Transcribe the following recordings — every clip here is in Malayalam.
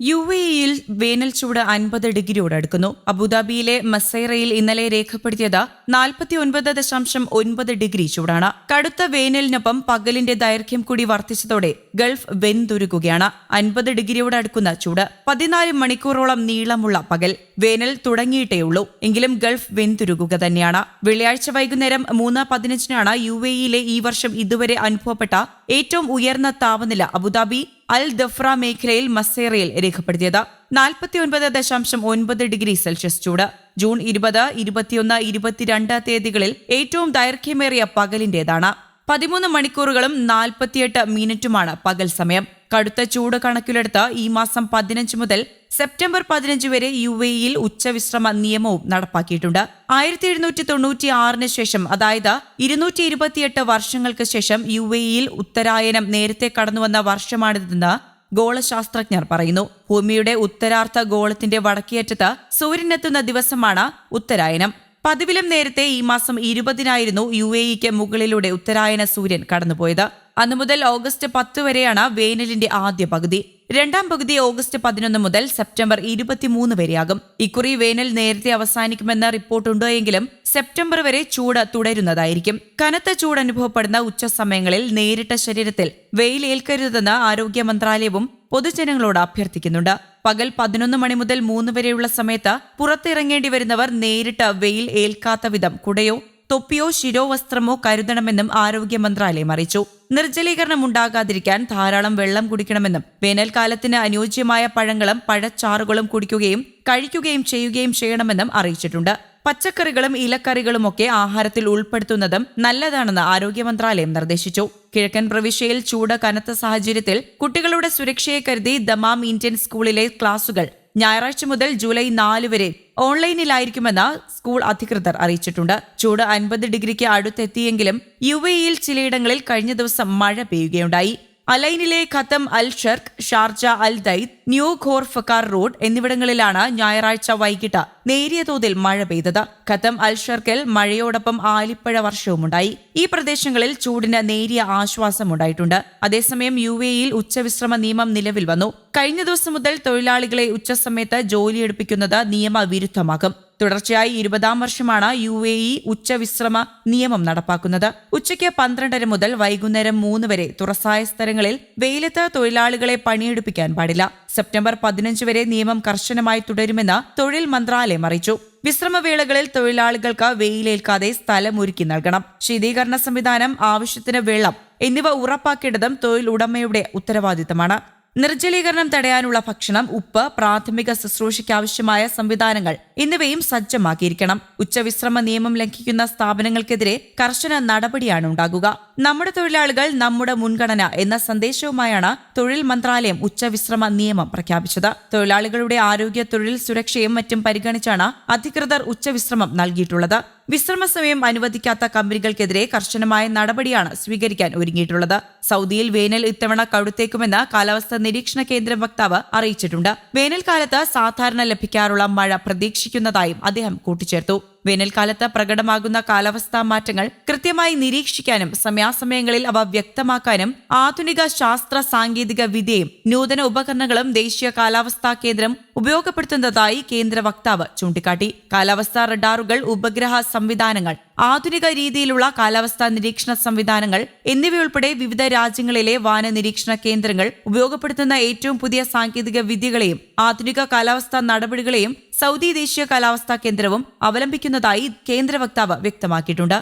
യു എ ഇയിൽ വേനൽ ചൂട് അൻപത് ഡിഗ്രിയോട് അടുക്കുന്നു അബുദാബിയിലെ മസൈറയിൽ ഇന്നലെ രേഖപ്പെടുത്തിയത് നാൽപ്പത്തി ഒൻപത് ദശാംശം ഒൻപത് ഡിഗ്രി ചൂടാണ്. കടുത്ത വേനലിനൊപ്പം പകലിന്റെ ദൈർഘ്യം കൂടി വർദ്ധിച്ചതോടെ ഗൾഫ് വെന്തുരുകുകയാണ്. അൻപത് ഡിഗ്രിയോട് അടുക്കുന്ന ചൂട് പതിനാല് മണിക്കൂറോളം നീളമുള്ള പകൽ. വേനൽ തുടങ്ങിയിട്ടേയുള്ളൂ എങ്കിലും ഗൾഫ് വെന്തുരുകുക തന്നെയാണ്. വെള്ളിയാഴ്ച വൈകുന്നേരം മൂന്ന് പതിനഞ്ചിനാണ് യു എ ഇയിലെ ഈ വർഷം ഇതുവരെ അനുഭവപ്പെട്ട ഏറ്റവും ഉയർന്ന താപനില അബുദാബി അൽ ദഫ്ര മേഖലയിൽ മസേറയിൽ രേഖപ്പെടുത്തിയത് നാൽപ്പത്തിയൊൻപത് ദശാംശം ഒൻപത് ഡിഗ്രി സെൽഷ്യസ് ചൂട്. ജൂൺ ഇരുപത് ഇരുപത്തിയൊന്ന് ഇരുപത്തിരണ്ട് തീയതികളിൽ ഏറ്റവും ദൈർഘ്യമേറിയ പകലിന്റേതാണ്. പതിമൂന്ന് മണിക്കൂറുകളും നാൽപ്പത്തിയെട്ട് മിനിറ്റുമാണ് പകൽ സമയം. കടുത്ത ചൂട് കണക്കിലെടുത്ത് ഈ മാസം പതിനഞ്ച് മുതൽ സെപ്റ്റംബർ പതിനഞ്ച് വരെ യു എയിൽ ഉച്ചവിശ്രമ നിയമവും നടപ്പാക്കിയിട്ടുണ്ട്. ആയിരത്തി എഴുന്നൂറ്റി തൊണ്ണൂറ്റി ആറിന് ശേഷം അതായത് ഇരുന്നൂറ്റി ഇരുപത്തിയെട്ട് വർഷങ്ങൾക്ക് ശേഷം യു എയിൽ ഉത്തരായനം നേരത്തെ കടന്നുവന്ന വർഷമാണിതെന്ന് ഗോളശാസ്ത്രജ്ഞർ പറയുന്നു. ഭൂമിയുടെ ഉത്തരാർത്ഥ ഗോളത്തിന്റെ വടക്കേറ്റത്ത് സൂര്യനെത്തുന്ന ദിവസമാണ് ഉത്തരായനം. പതിവിലും നേരത്തെ ഈ മാസം ഇരുപതിനായിരുന്നു യു എ ഇക്ക് മുകളിലൂടെ ഉത്തരായന സൂര്യൻ കടന്നുപോയത്. അന്നു മുതൽ ഓഗസ്റ്റ് പത്ത് വരെയാണ് വേനലിന്റെ ആദ്യ പകുതി. രണ്ടാം പകുതി ഓഗസ്റ്റ് പതിനൊന്ന് മുതൽ സെപ്റ്റംബർ ഇരുപത്തിമൂന്ന് വരെയാകും. ഇക്കുറി വേനൽ നേരത്തെ അവസാനിക്കുമെന്ന റിപ്പോർട്ടുണ്ട് എങ്കിലും സെപ്റ്റംബർ വരെ ചൂട് തുടരുന്നതായിരിക്കും. കനത്ത ചൂട് അനുഭവപ്പെടുന്ന ഉച്ചസമയങ്ങളിൽ നേരിട്ട ശരീരത്തിൽ വെയിലേൽക്കരുതെന്ന് ആരോഗ്യ മന്ത്രാലയവും പൊതുജനങ്ങളോട് അഭ്യർത്ഥിക്കുന്നുണ്ട്. പകൽ പതിനൊന്ന് മണി മുതൽ മൂന്ന് വരെയുള്ള സമയത്ത് പുറത്തിറങ്ങേണ്ടി വരുന്നവർ നേരിട്ട് വെയിൽ ഏൽക്കാത്ത വിധം കുടയോ തൊപ്പിയോ ശിരോവസ്ത്രമോ കരുതണമെന്നും ആരോഗ്യ മന്ത്രാലയം അറിയിച്ചു. നിർജലീകരണം ഉണ്ടാകാതിരിക്കാൻ ധാരാളം വെള്ളം കുടിക്കണമെന്നും വേനൽക്കാലത്തിന് അനുയോജ്യമായ പഴങ്ങളും പഴച്ചാറുകളും കുടിക്കുകയും കഴിക്കുകയും ചെയ്യുകയും ചെയ്യണമെന്നും അറിയിച്ചിട്ടുണ്ട്. പച്ചക്കറികളും ഇലക്കറികളുമൊക്കെ ആഹാരത്തിൽ ഉൾപ്പെടുത്തുന്നതും നല്ലതാണെന്ന് ആരോഗ്യ മന്ത്രാലയം നിർദ്ദേശിച്ചു. കിഴക്കൻ പ്രവിശ്യയിൽ ചൂട് കനത്ത സാഹചര്യത്തിൽ കുട്ടികളുടെ സുരക്ഷയെ കരുതി ദമാം ഇന്ത്യൻ സ്കൂളിലെ ക്ലാസുകൾ ഞായറാഴ്ച മുതൽ ജൂലൈ നാല് വരെ ഓൺലൈനിലായിരിക്കുമെന്ന് സ്കൂൾ അധികൃതർ അറിയിച്ചിട്ടുണ്ട്. ചൂട് അൻപത് ഡിഗ്രിക്ക് അടുത്തെത്തിയെങ്കിലും യു എയിൽ ചിലയിടങ്ങളിൽ കഴിഞ്ഞ ദിവസം മഴ പെയ്യുകയുണ്ടായി. അലൈനിലെ Khatam Al Sharq Sharjah Al Dhaid new Khor Fakkan road എന്നിവിടങ്ങളിലാണ് ഞായറാഴ്ച വൈകിട്ട് നേരിയ തോതിൽ മഴ പെയ്തത്. ഖത്തം അൽ ഷർക്കിൽ മഴയോടൊപ്പം ആലിപ്പഴ വർഷവുമുണ്ടായി. ഈ പ്രദേശങ്ങളിൽ ചൂടിന് നേരിയ ആശ്വാസമുണ്ടായിട്ടുണ്ട് അതേസമയം യു എയിൽ ഉച്ചവിശ്രമ നിയമം നിലവിൽ വന്നു. കഴിഞ്ഞ ദിവസം മുതൽ തൊഴിലാളികളെ ഉച്ചസമയത്ത് ജോലിയെടുപ്പിക്കുന്നത് നിയമവിരുദ്ധമാകും. തുടർച്ചയായി ഇരുപതാം വർഷമാണ് യു എ ഇ ഉച്ചവിശ്രമ നിയമം നടപ്പാക്കുന്നത്. ഉച്ചയ്ക്ക് പന്ത്രണ്ടര മുതൽ വൈകുന്നേരം മൂന്ന് വരെ തുറസായ സ്ഥലങ്ങളിൽ വെയിലത്ത് തൊഴിലാളികളെ പണിയെടുപ്പിക്കാൻ പാടില്ല. സെപ്റ്റംബർ പതിനഞ്ച് വരെ നിയമം കർശനമായി തുടരുമെന്ന് തൊഴിൽ മന്ത്രാലയം അറിയിച്ചു. വിശ്രമവേളകളിൽ തൊഴിലാളികൾക്ക് വെയിലേൽക്കാതെ സ്ഥലം ഒരുക്കി നൽകണം. ശീതീകരണ സംവിധാനം ആവശ്യത്തിന് വെള്ളം എന്നിവ ഉറപ്പാക്കേണ്ടതും തൊഴിൽ ഉടമയുടെ ഉത്തരവാദിത്തമാണ്. നിർജലീകരണം തടയാനുള്ള ഭക്ഷണം ഉപ്പ് പ്രാഥമിക ശുശ്രൂഷയ്ക്ക് ആവശ്യമായ സംവിധാനങ്ങൾ എന്നിവയും സജ്ജമാക്കിയിരിക്കണം. ഉച്ചവിശ്രമ നിയമം ലംഘിക്കുന്ന സ്ഥാപനങ്ങൾക്കെതിരെ കർശന നടപടിയാണ് ഉണ്ടാകുക. നമ്മുടെ തൊഴിലാളികൾ നമ്മുടെ മുൻഗണന എന്ന സന്ദേശവുമായാണ് തൊഴിൽ മന്ത്രാലയം ഉച്ചവിശ്രമ നിയമം പ്രഖ്യാപിച്ചത്. തൊഴിലാളികളുടെ ആരോഗ്യ തൊഴിൽ സുരക്ഷയും മറ്റും പരിഗണിച്ചാണ് അധികൃതർ ഉച്ചവിശ്രമം നൽകിയിട്ടുള്ളത്. വിശ്രമ സമയം അനുവദിക്കാത്ത കമ്പനികൾക്കെതിരെ കർശനമായ നടപടിയാണ് സ്വീകരിക്കാൻ ഒരുങ്ങിയിട്ടുള്ളത്. സൗദിയിൽ വേനൽ ഇത്തവണ കടുത്തേക്കുമെന്ന് കാലാവസ്ഥാ നിരീക്ഷണ കേന്ദ്രം വക്താവ് അറിയിച്ചിട്ടുണ്ട്. വേനൽക്കാലത്ത് സാധാരണ ലഭിക്കാറുള്ള മഴ പ്രതീക്ഷിക്കുന്നതായും അദ്ദേഹം കൂട്ടിച്ചേർത്തു. വേനൽക്കാലത്ത് പ്രകടമാകുന്ന കാലാവസ്ഥാ മാറ്റങ്ങൾ കൃത്യമായി നിരീക്ഷിക്കാനും സമയാസമയങ്ങളിൽ അവ വ്യക്തമാക്കാനും ആധുനിക ശാസ്ത്ര സാങ്കേതിക വിദ്യയും നൂതന ഉപകരണങ്ങളും ദേശീയ കാലാവസ്ഥാ കേന്ദ്രം ഉപയോഗപ്പെടുത്തുന്നതായി കേന്ദ്ര വക്താവ് ചൂണ്ടിക്കാട്ടി. കാലാവസ്ഥാ റഡാറുകൾ ഉപഗ്രഹ സംവിധാനങ്ങൾ ആധുനിക രീതിയിലുള്ള കാലാവസ്ഥാ നിരീക്ഷണ സംവിധാനങ്ങൾ എന്നിവയുൾപ്പെടെ വിവിധ രാജ്യങ്ങളിലെ വാന നിരീക്ഷണ കേന്ദ്രങ്ങൾ ഉപയോഗപ്പെടുത്തുന്ന ഏറ്റവും പുതിയ സാങ്കേതിക വിദ്യകളെയും ആധുനിക കാലാവസ്ഥാ നടപടികളെയും സൗദി ദേശീയ കാലാവസ്ഥാ കേന്ദ്രവും അവലംബിക്കുന്നതായി കേന്ദ്ര വക്താവ് വ്യക്തമാക്കിയിട്ടുണ്ട്.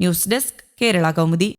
News desk Kerala Kaumudi.